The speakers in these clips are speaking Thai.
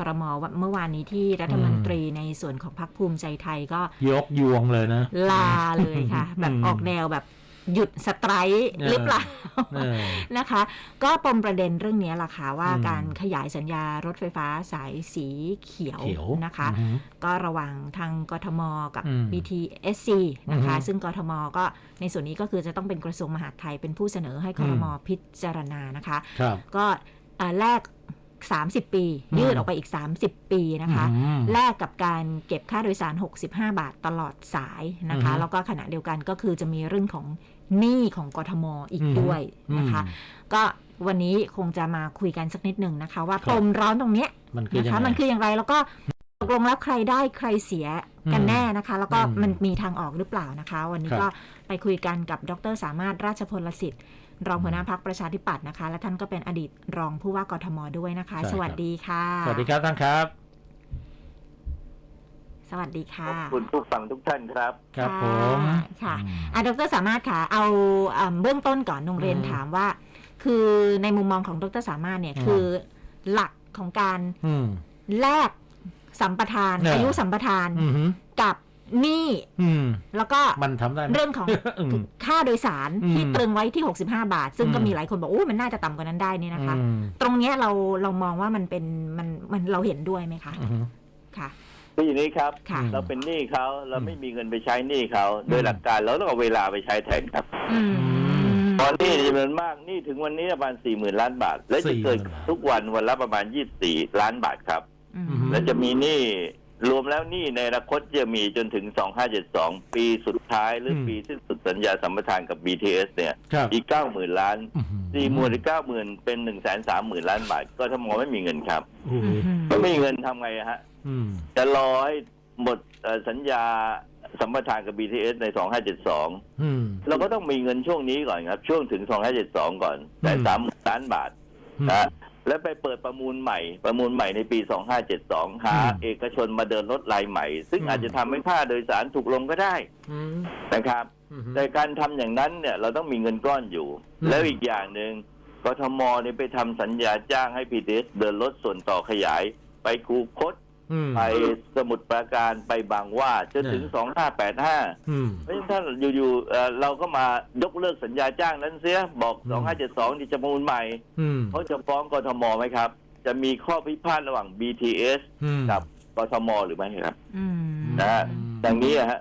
ครมว่าเมื่อวานนี้ที่รัฐมนตรีในส่วนของพรรคภูมิใจไทยก็ ยกยวงเลยนะ ลาเลยค่ะอืมแบบออกแนวแบบหยุดสไตรค์เออหรือเปล่าเออนะคะ ก็ปมประเด็นเรื่องนี้ล่ะค่ะว่าอืมการขยายสัญญารถไฟฟ้าสายสีเขียวเขียวนะคะอือฮึก็ระหว่างทางกทมกับอืม BTSC นะคะอือฮึซึ่งกทมก็ในส่วนนี้ก็คือจะต้องเป็นกระทรวงมหาดไทยเป็นผู้เสนอให้ครมพิจารณานะคะครับก็เอ่อแลก 30 ปีอืมยืดออกไปอีก 30 ปีนะคะอืมแลกกับการเก็บค่าโดยสาร 65 บาทตลอดสายนะคะอือฮึแล้วก็ขณะเดียวกันก็คือจะมีเรื่องของหนี้ของกทมอีกอืมด้วยนะคะอืมก็วันนี้คงจะมาคุยกันสักนิดหนึ่งนะคะ ว่าครับปมร้อนตรงเนี้ยมันคือนะยังคะไงมันคืออย่างไรแล้วก็ตกลงแล้วใครได้ใครเสียกันอืมแน่นะคะ แล้วก็อืมมันมีทางออกหรือเปล่านะคะ วันนี้ครับก็ไปคุยกันกับดรสามารถราชพลสิทธิ์ รองหัวหน้าพักประชาธิปัตย์นะคะ และท่านก็เป็นอดีตรองผู้ว่ากทมด้วยนะคะใช่ครับสวัสดีค่ะ สวัสดีครับท่านครับ สวัสดีค่ะขอบคุณทุกฝั่งทุกท่านครับ ครับผมค่ะอืมอะดรสามารถค่ะ เอาอ่าเบื้องต้นก่อนนงเรียนอืมถามว่า คือในมุมมองของดรสามารถเนี่ยอืมคือหลักของการอืมแลกสัมปทานเนี่ยอายุสัมปทานอืมฮึกับ หนี้อืม แล้วก็มันทำได้ไหม เรื่องของอืมค่าโดยสารอืมที่ตรึงไว้ที่ 65 บาท ซึ่งก็อืม มีหลายคนบอกโอ้มันน่าจะต่ำกว่านั้นได้นี่นะคะ อืมตรงเนี้ยเราเรามองว่ามันเป็นมันมันเราเห็นด้วยไหมคะอืมฮึค่ะ คืออย่างนี้ครับ ค่ะ เราเป็นหนี้เขาเราอืมไม่มีเงินไปใช้หนี้เขาโดยอืมหลักการเราต้องเอาเวลาไปใช้แทนครับอืม ตอนนี้จำนวนมากหนี้ถึงวันนี้ประมาณสี่หมื่นล้านบาท และจะเกิด40,000บาททุกวันวันละประมาณยี่สี่ล้านบาทครับ อืมอืมและจะมีหนี้ รวมแล้วหนี้ในอนาคตจะมีจนถึง 2572 ปีสุดท้ายหรืออมปีสิ้นสุดสัญญาสัมปทานกับ BTS เนี่ยครับอีก 90,000 ล้านอื้อหือสี่หมื่นหรือเก้าหมื่นเป็นหนึ่งแสนสามหมื่นล้านบาท ก็ถ้ามองไม่มีเงินครับโอ้โหไม่มีเงินทำไงฮะ อืม จะรอให้หมดเอ่อสัญญาสัมปทานกับ BTS ใน 2572 อืม เราก็ต้องมีเงินช่วงนี้ก่อนครับ ช่วงถึง 2572 ก่อนแต่อืมสามล้านบาทอืมนะ แล้วไปเปิดประมูลใหม่ ประมูลใหม่ในปี 2572 หาอืมเอกชนมาเดินรถรายใหม่ ซึ่งอืมอาจจะทำให้ค่าโดยสารถูกลงก็ได้อืมนะครับ อืมฮึแต่การทำอย่างนั้นเนี่ยเราต้องมีเงินก้อนอยู่ อืม แล้วอีกอย่างหนึ่งกทมเนี่ยไปทำสัญญาจ้างให้ BTS เดินรถส่วนต่อขยาย ไปคูคต อืม ไปสมุทรปราการไปบางหว่าจนถึงเนี่ย2585 อืม เพราะฉะนั้นถ้าอยู่ๆเอ่อเราก็มายกเลิกสัญญาจ้างนั้นเสียบอก อืม 2572ที่จะประมูลใหม่ อืมเขาจะฟ้องกทมไหมครับ จะมีข้อพิพาทระหว่าง BTS อืม กับกทมหรือไม่ครับ อืมนะฮะอืมดังนี้อะฮะ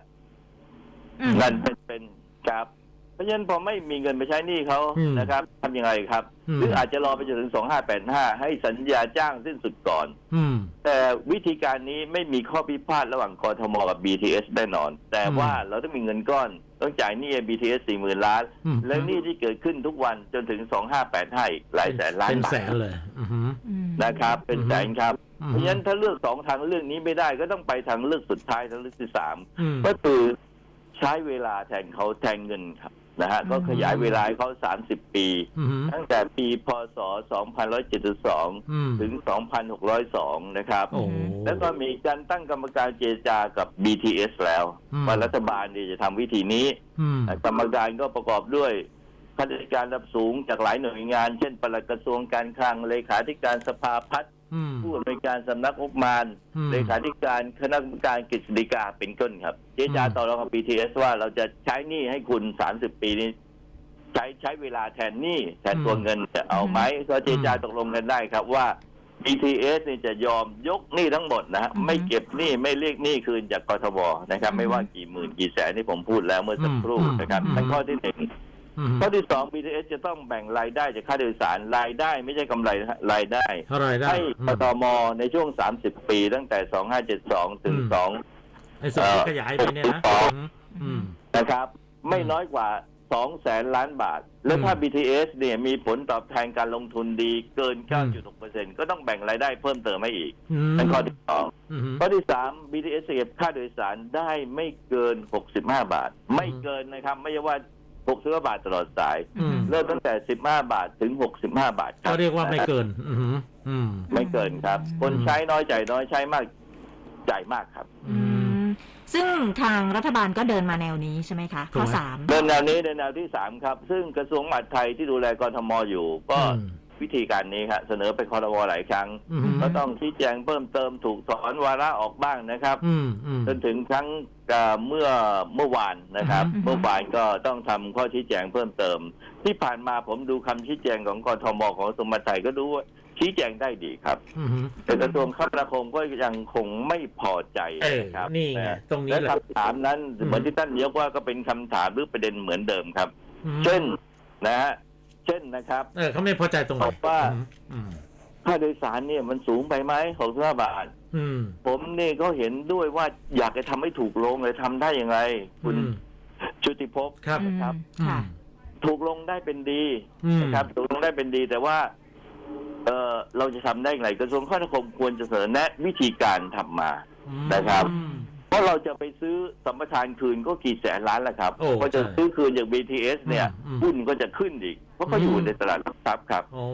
อืมนั่นเป็นเป็นครับ เพราะฉะนั้นพอไม่มีเงินไปใช้หนี้เขาอืม นะครับทำยังไงครับอืม หรืออาจจะรอไปจนถึง 2585 ให้สัญญาจ้างสิ้นสุดก่อน อืม แต่วิธีการนี้ไม่มีข้อพิพาทระหว่างกทมกับ BTS แน่นอน แต่อืมว่าเราต้องมีเงินก้อน ต้องจ่ายหนี้ BTS 4 0,000ล้าน อืม และหนี้ที่เกิดขึ้นทุกวันจนถึง 2585อีกหลายแสนล้านเป็นบาแสทนเลย อือฮึอืมนะครับ เป็นอืมแสนครับ อืม เพราะฉะนั้นถ้าเลือกสองทางเลือกนี้ไม่ได้ก็ต้องไปทางเลือกสุดท้ายทางเลือกที่สามอืมก็คือใช้เวลาแทนเขาแทนเงินครับ นะฮะอืมก็ขยายเวลาให้เขา 30 ปี อืม ตั้งแต่ปีพศ2172อืมถึง 2602 นะครับ โอ้โห แล้วก็มีการตั้งกรรมการเจรจากับ BTS แล้วอืม ว่ารัฐบาลเนี่ยจะทำวิธีนี้ อืม กรรมการก็ประกอบด้วยข้าราชการระดับสูงจากหลายหน่วยงาน เช่นปลัดกระทรวงการคลังเลขาธิการสภาพัฒน์อืม ผู้อำนวยการสำนักงบประมาณอืมเลขาธิการคณะกรรมการกฤษฎีกาเป็นต้นครับ เจรจาอืมต่อรองกับ BTS ว่าเราจะใช้หนี้ให้คุณ30ปีนี้ ใช้ใช้เวลาแทนหนี้แทนตัวเงินจะเอาไหมก็เจรจาตกลงกันได้ครับว่า BTS นี่จะยอมยกหนี้ทั้งหมดนะฮะอือฮึไม่เก็บหนี้ไม่เรียกหนี้คืนจากกทบนะครับอือฮึไม่ว่ากี่หมื่นกี่แสนที่ผมพูดแล้วเมื่อสักครู่อืมนะครับอืมนั่นข้อที่หนึ่งอืม ข้อที่สอง BTS จะต้องแบ่งรายได้จากค่าโดยสารรายได้ไม่ใช่กำไรนะฮะรายได้ เท่าไหรได้ให้อืกมทมในช่วง 30 ปี ตั้งแต่ 2572 ถึง อืม2ไอ้ส่วนที่ขยายไปเนี่ยนะเอ่ออืมอืมนะครับ ไม่อืมน้อยกว่า 2 แสนล้านบาท แล้วถ้า อืม BTS เนี่ยมีผลตอบแทนการลงทุนดีเกินอืม9.6%ก็ต้องแบ่งรายได้เพิ่มเติมให้อีกอืมนั่นข้อที่สอง อืม ข้อที่สาม BTS เก็บค่าโดยสารได้ไม่เกิน 65 บาท ไม่เกินนะครับ ไม่ใช่ว่า 65บาทตลอดสาย อืม เริ่มตั้งแต่ 15 บาทถึง 65 บาทครัก็บเรียกว่าไม่เกิน อืมอืม ไม่เกินครับ คนอืมใช้น้อยจ่ายน้อยใช้มากจ่ายมากครับ อืม ซึ่งทางรัฐบาลก็เดินมาแนวนี้ใช่ไหมคะข้อถูกไหมสาม เดินแนวนี้เดินแนวที่สามครับ ซึ่งกระทรวงมหาดไทยที่ดูแลกรทมอยู่ ก็อืม วิธีการนี้ครับเสนอไปคอรมอหลายครั้ง อืม ก็ต้องชี้แจงเพิ่มเติมถูกถอนวาระออกบ้างนะครับ อืมอืม จนถึงครั้งเอ่อเมื่อเมื่อวานนะครับ อือฮึ เมื่อวานก็ต้องทำข้อชี้แจงเพิ่มเติม ที่ผ่านมาผมดูคำชี้แจงของกทมของสมบัติไทยก็ดูว่าชี้แจงได้ดีครับ อืมแต่กระทรวงคมนาคมก็ยังคงไม่พอใจเออนะครับนี่ไงะตรงนี้และแหละ คำถามนั้นอืม เหมือนที่ท่านนายกว่าก็เป็นคำถามหรือประเด็นเหมือนเดิมครับ อืม เช่นนะฮะ เช่นนะครับ เออเขาไม่พอใจตรงไหนบอกว่า อืมค่าโดยสารเนี่ยมันสูงไปไหมหกสิบห้าบาท อืมผมนี่ก็เห็นด้วยว่าอยากจะทำให้ถูกลงเลยทำได้อย่างไร คุณอืม ชุติภพครับครับค่ะ ถูกลงได้เป็นดีอืมนะครับ ถูกลงได้เป็นดีแต่ว่า เออเราจะทำได้อย่างไรกระทรวงคมนาคมควรจะเสนอแนะวิธีการทำมา นะครับ อืม เพราะเราจะไปซื้อสัมปทานคืนก็กี่แสนล้านแล้วครับโอ้พอจะใช่ซื้อคืนจาก BTS เนี่ยอืมหุ้นก็จะขึ้นอีก เพราะเขาอยู่อืมในตลาดหลักทรัพย์ครับโอ้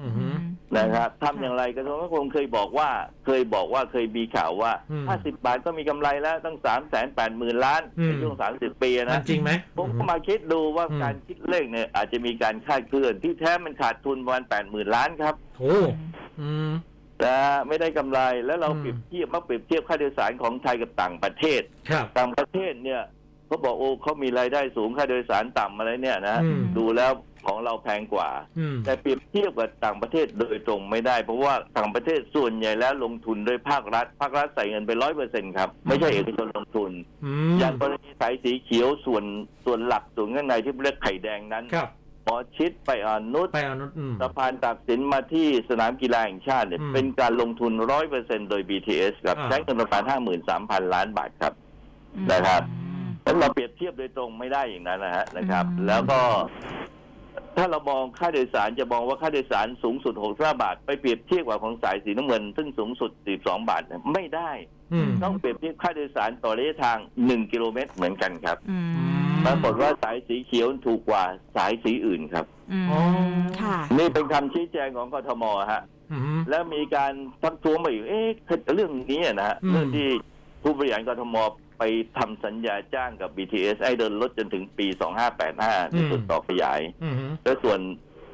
อือหือ นะครับทำอย่างไรกระทรวงคมนาคมเคยบอกว่า เคยบอกว่าเคยมีข่าวว่า อืม50 บาทก็มีกำไรแล้วตั้ง3 8 0 0 0 0 ล้านอืม ในช่วง 30 ปีมันะ นจริงไหม ผมก็มาคิดดูว่าอืม การคิดเลขเนี่ยอาจจะมีการคาดเคลื่อนที่แท้มันขาดทุนประมาณ 80,000 ล้านครับ โอ้อืม นะไม่ได้กำไรแล้วเราอืม เปรียบเทียบมาเปรียบเทียบค่าโดยสารของไทยกับต่างประเทศ ครับ ต่างประเทศเนี่ยเขาบอกโอ้เขามีรายได้สูงค่าโดยสารต่ำอะไรเนี่ยนะอืม ดูแล้วของเราแพงกว่า อืม แต่เปรียบเทียบกับต่างประเทศโดยตรงไม่ได้ เพราะว่าต่างประเทศส่วนใหญ่แล้วลงทุนด้วยภาครัฐ ภาครัฐใส่เงินไปร้อยเปอร์เซ็นครับ ไม่ใช่เอกชนลงทุน อืมอย่างกรณีสายสีเขียวส่วนส่วนหลักส่วนข้างในที่เรียกไข่แดงนั้น ครับ หมอชิดไปอ่อนนุชไปเอานุอืม สะพานตากสินมาที่สนามกีฬาแห่งชาติเนี่ยอืมเป็นการลงทุนร้อยเปอร์เซ็นโดย BTS ครับอ่า ใช้เงินประมาณห้าหมื่นสามพันล้านบาทครับอืมนะครับแล้วเราเปรียบเทียบโดยตรงไม่ได้อย่างนั้นนะฮะนะครับ อืม แล้วก็ ถ้าเรามองค่าโดยสารจะมองว่าค่าโดยสารสูงสุด65บาท ไปเปรียบเทียบกับของสายสีน้ำเงิน ซึ่งสูงสุด42บาทเนี่ยไม่ได้ อืม ต้องเปรียบเทียบค่าโดยสารต่อระยะทาง 1 กิโลเมตรเหมือนกันครับ อืม ปรากฏว่าสายสีเขียวถูกกว่าสายสีอื่นครับ อืมอ๋อ ค่ะ นี่เป็นคำชี้แจงของกทมฮะ อืม แล้วมีการทักท้วงมาอีกเอ๊ะเรื่องนี้นะฮะอืม เรื่องที่ผู้บริหารกทมไปทำสัญญาจ้างกับ BTS ให้เดินรถจนถึงปี 2585ในส่วนต่อขยาย อืม และส่วน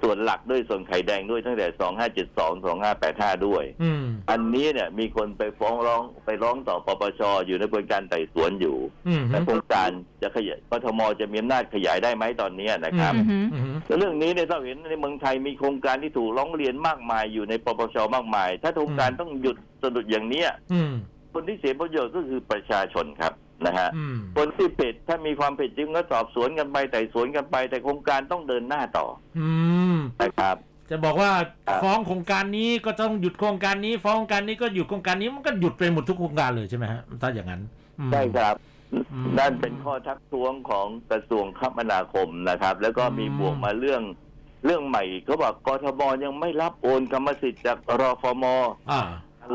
ส่วนหลักด้วยส่วนไข่แดงด้วยตั้งแต่2572 2585ด้วย อืม อันนี้เนี่ยมีคนไปฟ้องร้องไปร้องต่อปปชอยู่ในกระบวนการไต่สวนอยู่อืม และโครงการจะขยายกทมจะมีอำนาจขยายได้ไหมตอนนี้นะครับ อืมอืม แล้วเรื่องนี้เนี่ยเราเห็นในเมืองไทยมีโครงการที่ถูกร้องเรียนมากมายอยู่ในปปชมากมาย ถ้าโครงการต้องหยุดสะดุดอย่างเนี้ยอืม คนที่เสียประโยชน์ก็คือประชาชนครับ นะฮะอืมคนที่ผิดถ้ามีความผิดจริงก็สอบสวนกันไปไต่สวนกันไป แต่โครงการต้องเดินหน้าต่อ อืมนะครับ จะบอกว่าครับฟ้องโครงการนี้ก็ต้องหยุดโครงการนี้ ฟ้องโครงการนี้ก็หยุดโครงการนี้มันก็หยุดไปหมดทุกโครงการเลยใช่ไหมฮะถ้าอย่างนั้นอืมใช่ครับอืมนั่นเป็นข้อทักท้วงของกระทรวงคมนาคมนะครับ แล้วก็มีอืมบวกมาเรื่องเรื่องใหม่เขาบอกกทมยังไม่รับโอนกรรมสิทธิ์จากรฟมอ่า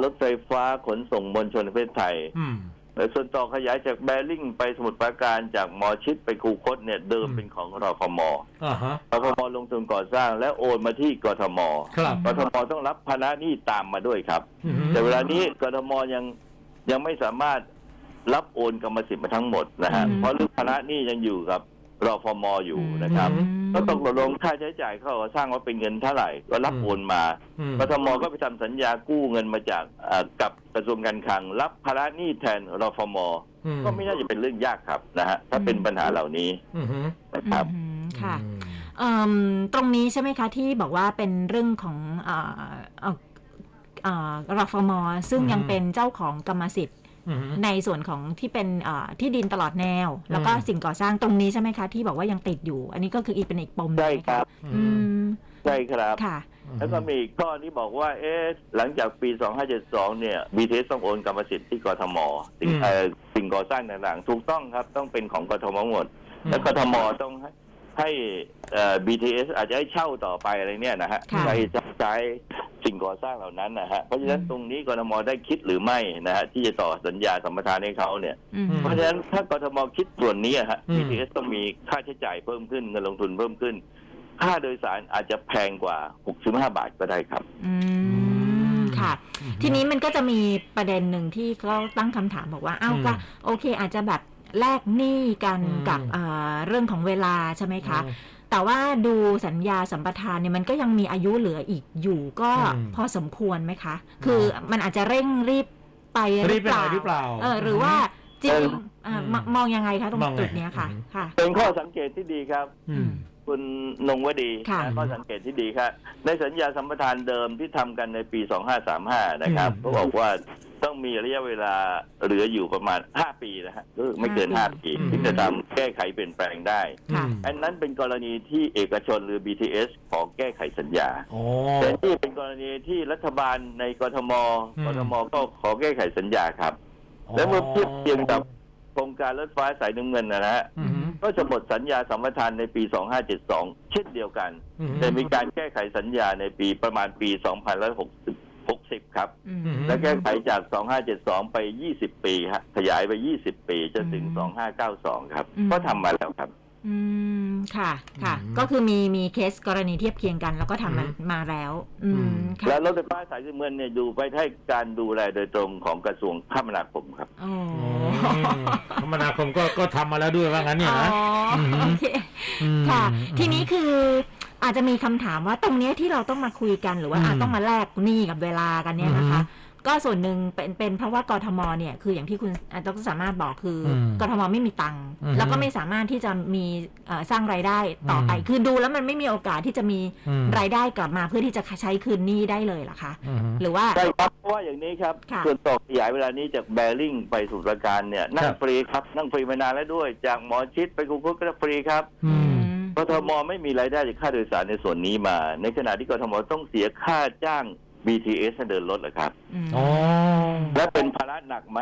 รถไฟฟ้าขนส่งมวลชนแห่งประเทศไทยอืมแต่ ส่วนต่อขยายจากแบริ่งไปสมุทรปราการจากหมอชิดไปคูคตเนี่ยเดิมอืมเป็นของรฟมอ่าฮะรฟมลงทุนก่อสร้างและโอนมาที่กทมครับ กทมต้องรับภาระหนี้ตามมาด้วยครับ อืมแต่เวลานี้กทมยังยังไม่สามารถรับโอนกรรมสิทธิ์มาทั้งหมดนะฮะอืม เพราะเรื่องภาระหนี้ยังอยู่กับ รฟมอยู่นะครับ อืม ก็ต้องตกลงค่าใช้จ่ายเข้าก่อสร้างว่าเป็นเงินเท่าไหร่ ก็รับอืมโอนมาอืม กทมก็ไปทำสัญญากู้เงินมาจากเอ่อกับกระทรวงการคลัง รับภาระหนี้แทนรฟมอืก็ไม่น่าจะเป็นเรื่องยากครับนะฮะถ้าเป็นปัญหาเหล่านี้อืมนะครับ อืมค่ะ อืม เอิ่มตรงนี้ใช่ไหมคะที่บอกว่าเป็นเรื่องของเอ่อเอ่อเอ่อรฟมซึ่งอืมยังเป็นเจ้าของกรรมสิทธิ์อืม ในส่วนของที่เป็นเอ่อที่ดินตลอดแนว แล้วก็อืมสิ่งก่อสร้างตรงนี้ใช่ไหมคะ ที่บอกว่ายังติดอยู่ อันนี้ก็คืออีกเป็นอีกปมหนึ่งใช่ไหมะครับอืมใช่ครับค่ะ แล้วก็มีอีกข้อที่บอกว่า เอ๊ะหลังจากปี 2572 เนี่ย BTS ต้องโอนกรรมสิทธิ์ที่กทมสิ่งอืมเอ่อสิ่งก่อสร้างต่างๆ ถูกต้องครับต้องเป็นของกทมหมด แล้วกทมต้องให้ให้เอ่อ BTS อาจจะให้เช่าต่อไปอะไรเนี่ยนะฮะค่ะใช้ใช้ สิ่งก่อสร้างเหล่านั้นนะฮะเพราะฉะนั้นอืมตรงนี้กทมได้คิดหรือไม่นะฮะที่จะต่อสัญญาสัมปทานให้เขาเนี่ยอืมเพราะฉะนั้นถ้ากทมคิดส่วนนี้อะฮะอืม BTS ต้องมีค่าใช้จ่ายเพิ่มขึ้นเงินลงทุนเพิ่มขึ้น ค่าโดยสารอาจจะแพงกว่า 65 บาทก็ได้ครับอืมค่ะ ทีนี้มันก็จะมีประเด็นหนึ่งที่เขาตั้งคำถามบอกว่าอ้าวอืมก็โอเค อาจจะแบบแลกหนี้กันอืมกับเอ่อเรื่องของเวลาใช่ไหมคะอืม แต่แต่ว่าดูสัญญาสัมปทานเนี่ยมันก็ยังมีอายุเหลืออีกอยู่ก็อืมพอสมควรไหมคะ คือมันอาจจะเร่งรีบไปรีบไปหน่อยหรือเปล่าเออหรือว่าจริงๆอะอืมมมองยังไงคะตรงมองไงจุดเนี้ยค่ะอืมค่ะ เป็นข้อสังเกตที่ดีครับ อืม คุณนงวดีค่ะนะข้อสังเกตที่ดีครับในสัญญาสัมปทานเดิมที่ทำกันในปี 2535 นะครับอืม ก็บอกว่าต้องมีระยะเวลาเหลืออยู่ประมาณ 5 ปีนะฮะหรือไม่เกิน 5 ปีที่จะทำแก้ไขเปลี่ยนแปลงได้ ค่ะ อืมอันนั้นเป็นกรณีที่เอกชนหรือ BTS ขอแก้ไขสัญญา โอ้ แต่นี่เป็นกรณีที่รัฐบาลในกทม อืม กทมก็ขอแก้ไขสัญญาครับ และเมื่อเทียบเคียงกับ โครงการรถไฟสายน้ำเงินนะฮะ อืม ก็จะหมดสัญญาสัมปทานในปี 2572 เช่นเดียวกัน อืม แต่มีการแก้ไขสัญญาในปีประมาณปี 2560 ครับ อืม อืม และแก้ไขจาก 2572 ไป 20 ปีฮะขยายไป 20 ปีจนถึง อืม2592 ครับ อืม ก็ทำมาแล้วครับ อืม ค่ะ ค่ะ อืม ก็คือมีมีเคสกรณีเทียบเคียงกัน แล้วก็ทำมันอืมมาแล้ว อือืมมค่ะและรถไฟฟ้าสายสีเงินเนี่ยดูไปให้การดูแลโดยตรงของกระทรวงคมนาคมครับ โอ้คมนาคมก็ก็ทำมาแล้วด้วยว่างั้นเนี่ยอ๋อนะมโอเค อืมค่ะอืมทีนี้คืออาจจะมีคำถามว่าตรงเนี้ยที่เราต้องมาคุยกันหรือว่าอืมอาจต้องมาแลกหนี้กับเวลากันเนี่ยนะคะ อื ก็ส่วนหนึ่งเป็นเป็นเพราะว่ากทมเนี่ยคืออย่างที่คุณอาดรสามารถบอกคืออมกทมไม่มีตังค์อืมแล้วก็ไม่สามารถที่จะมีเอ่อสร้างรายได้ต่อไป อืม คือดูแล้วมันไม่มีโอกาสที่จะมีอืมรายได้กลับมาเพื่อที่จะใช้คืนหนี้ได้เลยเหรอคะ อืม หรือว่า ใช่ครับเพราะว่าอย่างนี้ครับค่ะ ส่วนต่อขยายเวลานี้จากแบริ่งไปสู่ประการเนี่ยนั่คงรับ ฟรีครับนั่งฟรีมานานแล้วด้วยจากหมอชิดไปกูคุก็ฟรีครับอืม กทมไม่มีรายได้จากค่าโดยสารในส่วนนี้มา ในขณะที่กทมต้องเสียค่าจ้าง BTS ให้เดินรถเหรอครับอืมอ๋อและเป็นภาระหนักไหม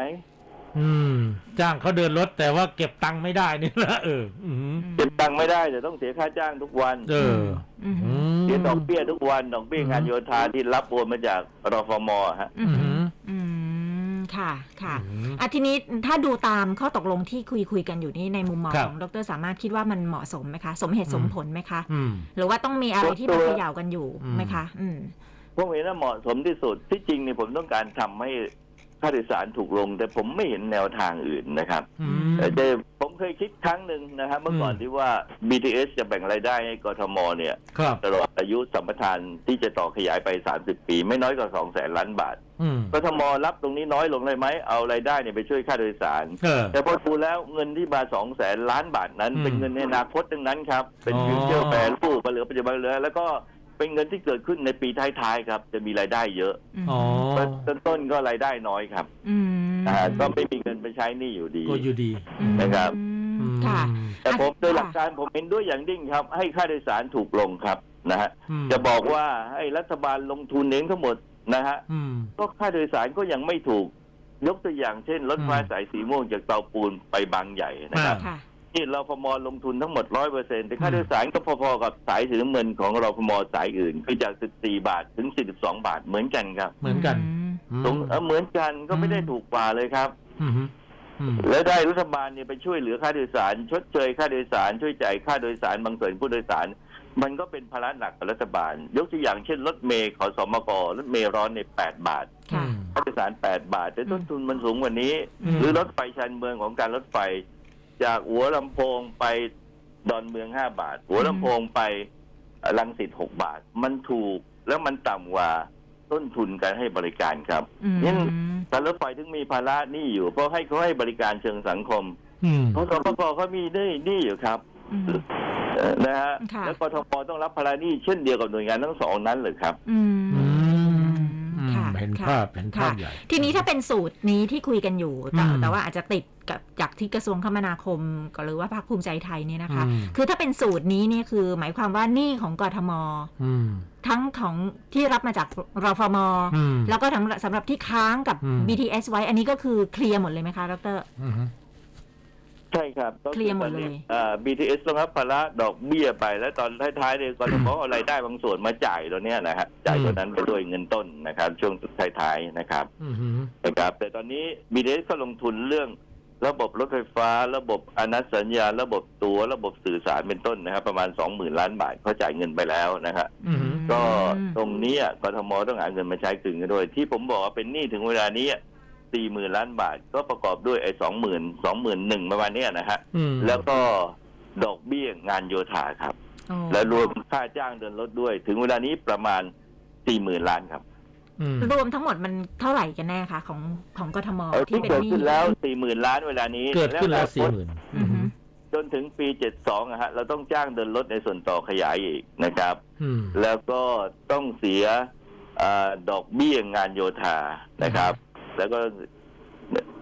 อืม จ้างเขาเดินรถแต่ว่าเก็บตังค์ไม่ได้นี่นะเออ อืมเก็บตังค์ไม่ได้แต่ต้องเสียค่าจ้างทุกวันเอออืมอืม เสียดอกเบี้ยทุกวันดอกเบี้ยงานโยธาที่รับโอนมาจากรฟมฮะ อืมอืมอืมค่ะค่ะอืมอะทีนี้ถ้าดูตามข้อตกลงที่คุยคุยกันอยู่นี่ในมุมมองครับของดรสามารถคิดว่ามันเหมาะสมไหมคะ สมเหตุสมผลไหมคะ อืม หรือว่าต้องมีอะไรที่มันตัวเขย่ากันอยู่อืมไหมคะ อืม พวกนี้น่าเหมาะสมที่สุดที่จริงเนี่ยผมต้องการทำให้ค่าโดยสารถูกลง แต่ผมไม่เห็นแนวทางอื่นนะครับอืมแต่ผมเคยคิดครั้งหนึ่งนะครับ เมื่อก่อนอืมที่ว่า BTS จะแบ่งรายได้ให้กทมเนี่ยครับตลอดอายุสัมปทานที่จะต่อขยายไป 30 ปี ไม่น้อยกว่า2แสนล้านบาทอืมกทมรับตรงนี้น้อยลงเลยไหมเอารายได้เนี่ยไปช่วยค่าโดยสารเออแต่พอดูแล้วเงินที่มา2แสนล้านบาทนั้นอืมเป็นเงินในอนาคตทั้งนั้นครับ เป็นอ๋อฟิวเจอร์แปรรูปมาเหลือปัจจุบันเหลือแล้วก็ เป็นเงินที่เกิดขึ้นในปีท้ายๆครับ จะมีรายได้เยอะอ๋อต้นต้นๆก็รายได้น้อยครับอืมอ่าก็ไม่มีเงินไปใช้หนี่อยู่ดี ก็อยู่ดีอืมนะครับอืมค่ะ แต่ผมอะโดยหลักการผมเห็นด้วยอย่างยิ่งครับ ให้ค่าโดยสารถูกลงครับนะฮะอืมจะบอกว่าให้รัฐบาลลงทุนเองทั้งหมดนะฮะอืมก็ค่าโดยสารก็ยังไม่ถูก ยกตัวอย่างเช่น รถไฟอืมสายสีม่วงจากเตาปูนไปบางใหญ่นะครับค่ะ ที่เราพมลงทุนทั้งหมดร้อยเปอร์เซ็นต์แต่ค่าอืมโดยสารก็พอๆกับสายสีน้ำเงินของเราพมสายอื่นคือจาก 14 บาทถึง 42 บาทเหมือนกันครับเหมือนกันอืมตรงเอ่อเหมือนกันก็ไม่ได้อืมถูกกว่าเลยครับ อืมอืมและได้รัฐบาลเนี่ยไปช่วยเหลือค่าโดยสาร ชดเชยค่าโดยสารช่วยจ่ายค่าโดยสารบางส่วนผู้โดยสาร มันก็เป็นภาระหนักกับรัฐบาล ยกตัวอย่างเช่นรถเมย์ขอสมกรถเมย์ร้อนในย8บาท ค่ะ ค่าโดยสาร 8 บาท แต่ต้นทุนมันสูงกว่านี้ อืม หรือรถไฟชานเมืองของการรถไฟ จากหัวลำโพงไปดอนเมือง5บาท หัวลำโพงไปลังสิต6บาท มันถูกแล้วมันต่ำกว่าต้นทุนการให้บริการครับอืมงั้นการรถไฟถึงมีภาระหนี้อยู่ เพราะให้เขาให้บริการเชิงสังคมอืมเพราะสปกเขามีหนี้หนี้อยู่ครับอืมเอ่อนะฮะค่ะแล้วกทมต้องรับภาระหนี้เช่นเดียวกับหน่วยงานทั้งสองนั้นเลยครับ อืมอืมค่ะเห็นค่ะภาพเห็นภาพค่ะใหญ่ทีนี้ถ้าเป็นสูตรนี้ที่คุยกันอยู่แต่อืมแต่ว่าอาจจะติด กับจากที่กระทรวงคมนาคมก็หรือว่าภาคภูมิใจไทยเนี่ยนะคะอืมคือถ้าเป็นสูตรนี้เนี่ยคือ หมายความว่าหนี้ของกทมอืมทั้งของที่รับมาจากรฟมอืมแล้วก็ทั้งสำหรับที่ค้างกับอืม BTS ไว้ อันนี้ก็คือเคลียร์หมดเลยไหมคะดรอืมใช่ครับก็เคลียร์หมดเลยอ่า BTS ต้องรับภาระดอกเบี้ยไป แล้วตอนท้ายๆเนี่ยกทมเอารายได้บางส่วนมาจ่ายตัวเนี้ยนะฮะจ่ายตัวนั้นไปด้วยเงินต้นนะครับ ช่วงท้ายๆนะครับอืมนะครับแต่ตอนนี้ BTS ก็ลงทุนเรื่อง ระบบรถไฟฟ้า ระบบอนัตสัญญา ระบบตัวระบบสื่อสารเป็นต้นนะครับประมาณ20,000ล้านบาทเขาจ่ายเงินไปแล้วนะครับอืม ก็ตรงนี้อะกทมต้องหาเงินมาใช้คืนกันด้วย ที่ผมบอกว่าเป็นหนี้ถึงเวลานี้สี่หมื่นล้านบาท ก็ประกอบด้วยไอ้สองหมื่นสองหมื่นหนึ่งประมาณเนี้ยนะฮะอืมแล้วก็ดอกเบี้ยงานโยธาครับโอ้และรวมค่าจ้างเดินรถด้วย ถึงเวลานี้ประมาณสี่หมื่นล้านครับอืม รวมทั้งหมดมันเท่าไหร่กันแน่คะของของกทมเออที่ที่เป็นเกิดหนี้ขึ้นแล้วสี่หมื่นล้านเวลานี้เกิดขึ้นแล้วะสี่หมื่นอือฮึจนถึงปีเจ็ดสองฮะเราต้องจ้างเดินรถในส่วนต่อขยายอีกนะครับอืมแล้วก็ต้องเสียเออดอกเบี้ยงานโยธานะครับ แล้วก็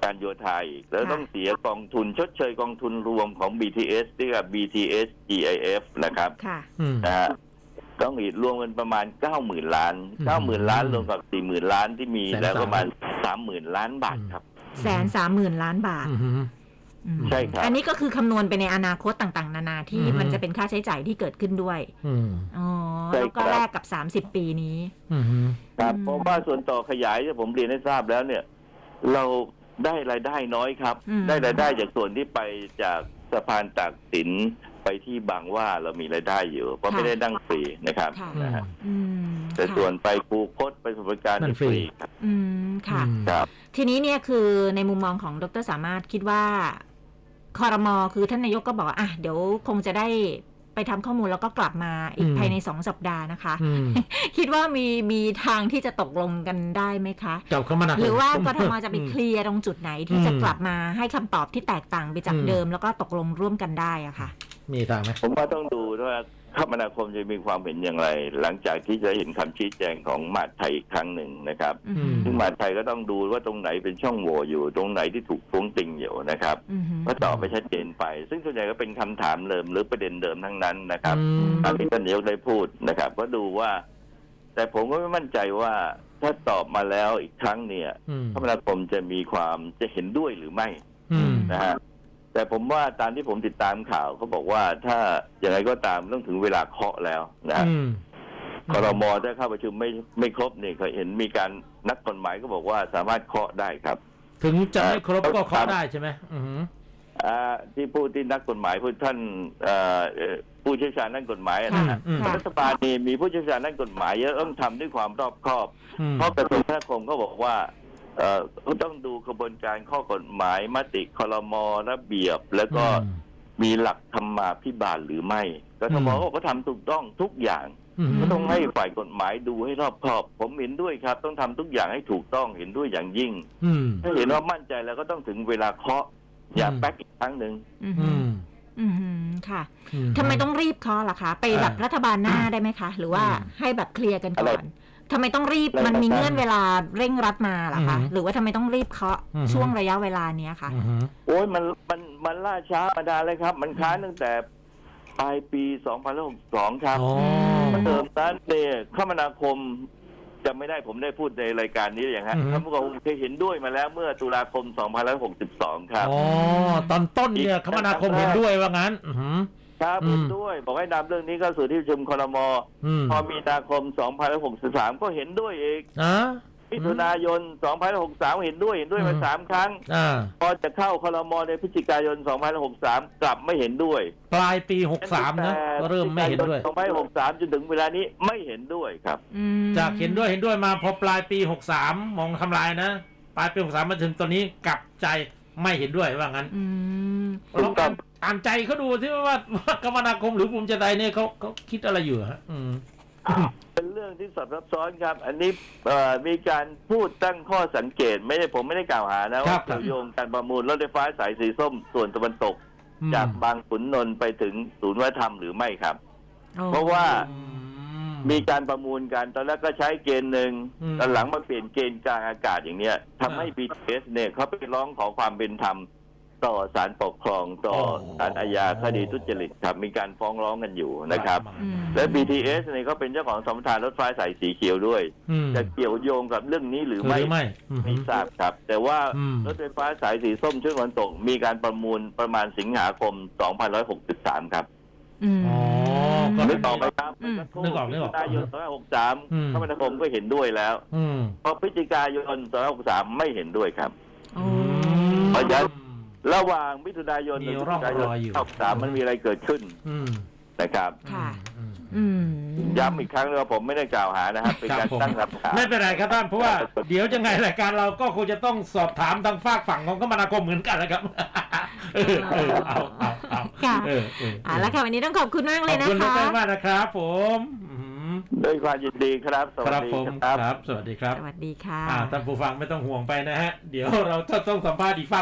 การโยธาอีก แล้วต้องเสียกองทุนชดเชยกองทุนรวมของ BTS ที่กับ BTS GIF นะครับค่ะอืมนะฮะ ต้องอีกรวมกันประมาณเก้าหมื่นล้านอืมเก้าหมื่นล้านรวมกับสี่หมื่นล้านที่มีแสนแล้วสามประมาณสามหมื่นล้านบาทครับ แสนสามหมื่นล้านบาทอืม อืมใช่ครับ อันนี้ก็คือคำนวณไปในอนาคตต่างๆ นานาที่อือฮึ มันจะเป็นค่าใช้จ่ายที่เกิดขึ้นด้วย อืมอ๋อ ใช่แล้วก็ครับ แลกกับสามสิบปีนี้ อืม ครับอืม เพราะว่าส่วนต่อขยายที่ผมเรียนให้ทราบแล้วเนี่ย เราได้รายได้น้อยครับ อืม ได้รายได้จากส่วนที่ไปจากสะพานตากสิน ไปที่บางหว่าเรามีรายได้อยู่เพราะไม่ได้นั่งฟรีนะครับค่ะ นะฮะอืมแต่ค่ะส่วนไปคูคตไปสมุทรการนั่นี่นฟฟรีรี ครับอืมค่ะครับ ทีนี้เนี่ยคือในมุมมองของดรสามารถคิดว่าคอรมอคือท่านนายกก็บอกว่าอะเดี๋ยวคงจะได้ไป ทำข้อมูลแล้วก็กลับมาอีกอืมภายในสองสัปดาห์นะคะอืมคิดว่ามีมีทางที่จะตกลงกันได้ไหมคะเจ้าคมนาคมหรือว่ากทมจะไปเคลียร์ตรงจุดไหนที่อืมจะกลับมาให้คำตอบที่แตกต่างไปจากอืมเดิม แล้วก็ตกลงร่วมกันได้อะค่ะ มีทางไหมผมว่าต้องดูว่า คมนาคมจะมีความเห็นอย่างไร หลังจากที่จะเห็นคำชี้แจงของมหาดไทยอีกครั้งหนึ่งนะครับอือืมซึ่งมหาดไทยก็ต้องดูว่าตรงไหนเป็นช่องโหว่อยู่ ตรงไหนที่ถูกท้วงติงอยู่นะครับอืมก็ตอบไปชัดเจนไป ซึ่งส่วนใหญ่ก็เป็นคำถามเดิมหรือประเด็นเดิมทั้งนั้นนะครับอืมตามที่ท่านนายกได้พูดนะครับ ก็ดูว่า แต่ผมก็ไม่มั่นใจว่าถ้าตอบมาแล้วอีกครั้งเนี่ยอืมคมนาคมจะมีความจะเห็นด้วยหรือไม่อืมนะฮะ แต่ผมว่าตามที่ผมติดตามข่าวเขาบอกว่าถ้าอย่างไรก็ตามต้องถึงเวลาเคาะแล้วนะฮะอืม คอรมอถ้าเข้าประชุมไม่ไม่ครบเนี่ยเคยเห็นมีการนักกฎหมายก็บอกว่าสามารถเคาะได้ครับ ถึงจะไม่ครบก็เคาะได้ใช่ไหมอืมอ่าที่พูดที่นักกฎหมายพูดท่านเอ่อเอ่อผู้เชี่ยวชาญด้านกฎหมายอะนะฮะอืมค่ะรัฐบาลนี่มีผู้เชี่ยวชาญด้านกฎหมายเยอะต้องทำด้วยความรอบคอบ อืมเพราะกระทรวงคมนาคมก็บอกว่า เอ่อต้องดูกระบวนการข้อกฎหมายมติคอรมอระเบียบ แล้วก็มีหลักธรรมาพิบาลหรือไม่กทมก็บอกว่าทำถูกต้องทุกอย่าง อืม ก็ต้องให้ฝ่ายกฎหมายดูให้รอบคอบ ผมเห็นด้วยครับ ต้องทำทุกอย่างให้ถูกต้องเห็นด้วยอย่างยิ่ง อืม ถ้าเห็นว่ามั่นใจแล้วก็ต้องถึงเวลาเคาะ อย่าอืม แป๊กอีกครั้งหนึ่งอืมอืมอืมค่ะอื ทำไมต้องรีบเคาะล่ะคะ ไปแบบอ่ารัฐบาลหน้าได้ไหมคะ หรือว่าอืมให้แบบเคลียร์กันก่อะไรอน ทำไมต้องรีบอะไรมันมีนะครับเงื่อนเวลาเร่งรัดมาล่ะคะ อืมหรือว่าทำไมต้องรีบเคาะอืมช่วงระยะเวลาเนี้ยคะอืมโอ้ยมันมันมันล่าช้ามานานเลยครับ มันค้างตั้งแต่ปลายปี 2062 ครับ อ๋อเดิมนั้นเนี่ยคมนาคมจะไม่ได้ผมได้พูดในรายการนี้อย่างฮะอือฮึคมนาคมเคยเห็นด้วยมาแล้วเมื่อตุลาคม 2562 ครับ อ๋อตอนต้นเนี่ยคมนาคมเห็นด้วยว่างั้น อืมครั บอืมเห็นด้วย บอกให้นำเรื่องนี้เข้าสู่ที่ประชุมครมอืมพอมีนาคม 2563 ก็เห็นด้วยเองอะมิถุนายน 2563 เห็นด้วยเห็นด้วยมาอืมสามครั้ง อ่าพอจะเข้าครมในพฤศจิกายน 2563 กลับไม่เห็นด้วยปลายปีหกสามนะก็เริ่มไม่เห็นด้วย 2563 จนถึงเวลานี้ไม่เห็นด้วยครับ อืมจากเห็นด้วยเห็นด้วยมาพอปลายปีหกสามมองทำลายนะ ปลายปีหกสามมาถึงตอนนี้กลับใจไม่เห็นด้วยว่างั้นอืม ถูกลองต้อ่าองน อ่านใจเขาดูที่ว่าว่าคมนาคมหรือภูมิใจไทยเนี่ยเขาเขาคิดอะไรอยู่ฮะ อืมเป็นเรื่องที่ซับซ้อนครับ อันนี้เอ่อมีการพูดตั้งข้อสังเกตไม่ได้ผมไม่ได้กล่าวหานะครัว่าบ เกี่ยวโยงการประมูลรถไฟฟ้าสายสีส้มส่วนตะวันตกจากบางขุนนนท์ไปถึงศูนย์วัฒนธรรมหรือไม่ครับโอ้เพราะว่า อืม มีการประมูลกันตอนแรกก็ใช้เกณฑ์หนึ่งอืมตอนหลังมาเปลี่ยนเกณฑ์กลางอากาศอย่างเนี้ยทำให้ อ่า BTS เนี่ยเขาไปร้องขอความเป็นธรรม ต่อศาลปกครองต่อโอ้ศาลอาญาคดีทุจริตครับมีการฟ้องร้องกันอยู่นะครับ อืมและ BTS เนี่ยเขาเป็นเจ้าของสมรทานรถไฟสายสีเขียวด้วย อืมจะเกี่ยวโยงกับเรื่องนี้หรือหไม่รือไม่อืม ไม่ทราบครับ แต่ว่าอืม รถไฟฟ้าสายสีส้มช่วงตะวันตกมีการประมูลประมาณสิงหาคม 2563 ครับอืม อ๋อก็นึกออกไหมครับอืม นึกออกนึกออกมิถุนายนอืม 2563คมนาคมก็เห็นด้วยแล้วอืม พอพฤศจิกายน2563 ไม่เห็นด้วยครับ โอ้ เพราะฉะนั้น ระหว่างมิถุนายนมีถึงพฤศร่องจิกายนรอยอยู่23มันมีอะไรเกิดขึ้นอืมนะครับ ค่ะ อืม อืม ย้ำอีกครั้งว่าผมไม่ได้กล่าวหานะครับเป็นการครับผมตั้งคำถาม ไม่เป็นไรครับท่านเพราะว่าเดี๋ยวยังไงรายการเราก็คงจะต้องสอบถามทางฝากฝั่งของคมนาคมเหมือนกันนะครับเออเออเอาเอาเอาค่ะ เออเอออ่าแล้วค่ะวันนี้ต้องขอบคุณมากขเลอยบนะคุณคะมากมากๆนะครับ ผมอืมด้วยความยินดีครับสควัสรับดีผมครับ ครับ สวัสดีครับสวัสดีค่ะ อ่าท่านผู้ฟังไม่ต้องห่วงไปนะฮะ เดี๋ยวเราต้องสัมภาษณ์อีกฝาก